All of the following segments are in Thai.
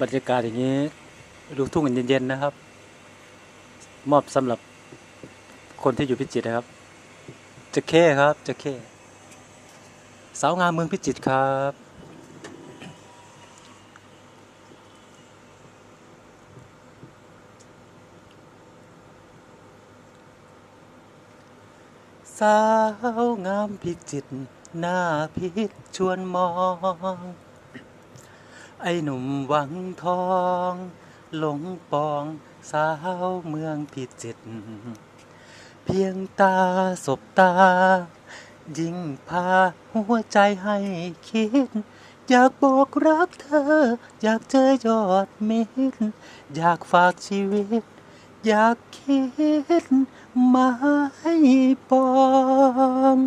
บรรยากาศอย่างนี้ลูกทุ่งเย็นๆนะครับ มอบสำหรับคนที่อยู่พิจิตรนะครับจะเข้ครับจะเข้สาวงามเมืองพิจิตรครับสาวงามพิจิตรหน้าพิษชวนมอง ไอ้หนุ่มหวังทอง หลงปองสาวเมืองพิจิตรเพียงตาสบตา ยิ่งพาหัวใจให้คิด อยากบอกรักเธอ อยากเจอยอดมิตรอยากฝากชีวิต อยากคิดมาให้ปอง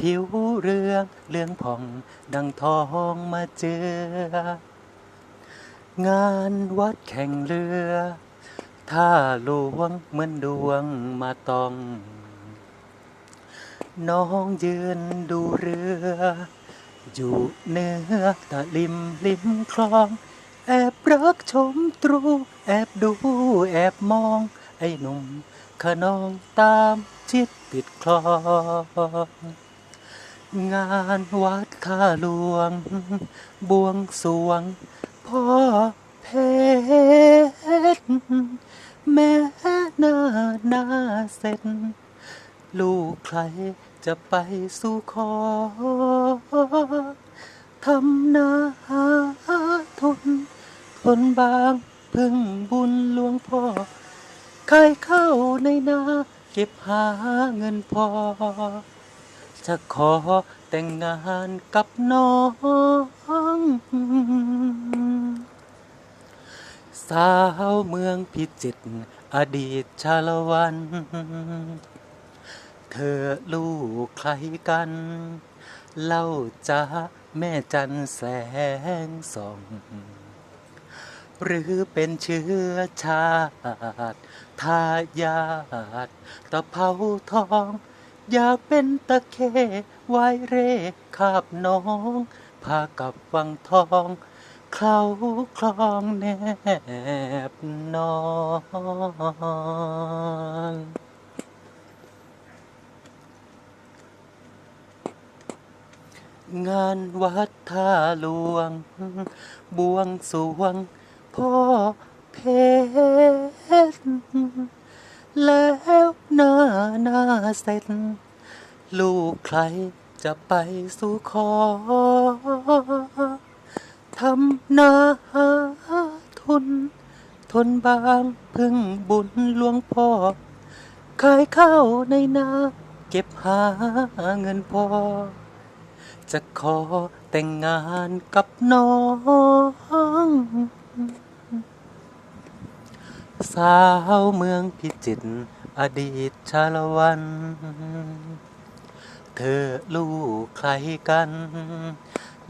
ผิวเรืองเลืองผ่องดังทองมาเจองานวัดแข่งเรือท่าหลวงเหมือนดวงมาตอง น้องยืนดูเรือ อยู่เนื้อตะลิมริมคลอง แอบรักชมตรู แอบดูแอบมอง ไอ้หนุ่มขนองตามชิดติดคลอง งานวัดท่าหลวง บวงสวง พ่อเพชรแม่หน้าหน้าเสร็จลูกใครจะไปสู่ขอทำนาหาทนทนบางพึ่งบุญหลวงพ่อขายข้าในนา เก็บหาเงินพอ จะขอแต่งงานกับน้อง สาวเมืองพิจิตรอดีตชาละวัน เธอลูกใครกัน เล่าจ้าแม่จันแสงส่อง หรือเป็นเชื้อชาติ ทายาทตะเภาทอง อยากเป็นตะเคไว้เร่คาบน้อง พากับวังทองเขาคลองแนบนอนงานวัดท่าหลวง บวงสวง พ่อเพชร แล้วหน้าหน้าเสร็จลูกใครจะไปสู่ขอทำนาหาทุน ทนบางพึ่งบุญหลวงพ่อ ขายข้าวในนา เก็บหาเงินพอ จะขอแต่งงานกับน้อง สาวเมืองพิจิตรอดีตชาละวัน เธอลูกใครกัน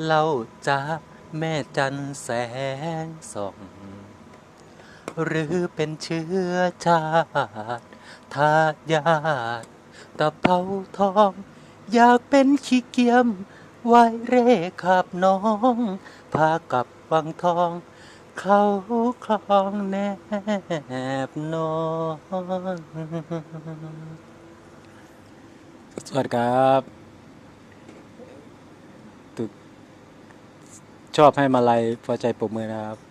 เล่าจากแม่จันแสงส่อง หรือเป็นเชื้อชาติทายาทตะเภาทอง อยากเป็นขี้เกียมไว้เร่ขับน้อง พากับวังทอง เขาคลองแนบนอนสวัสดีครับตึกชอบให้มาลัยพอใจปรบมือนะครับ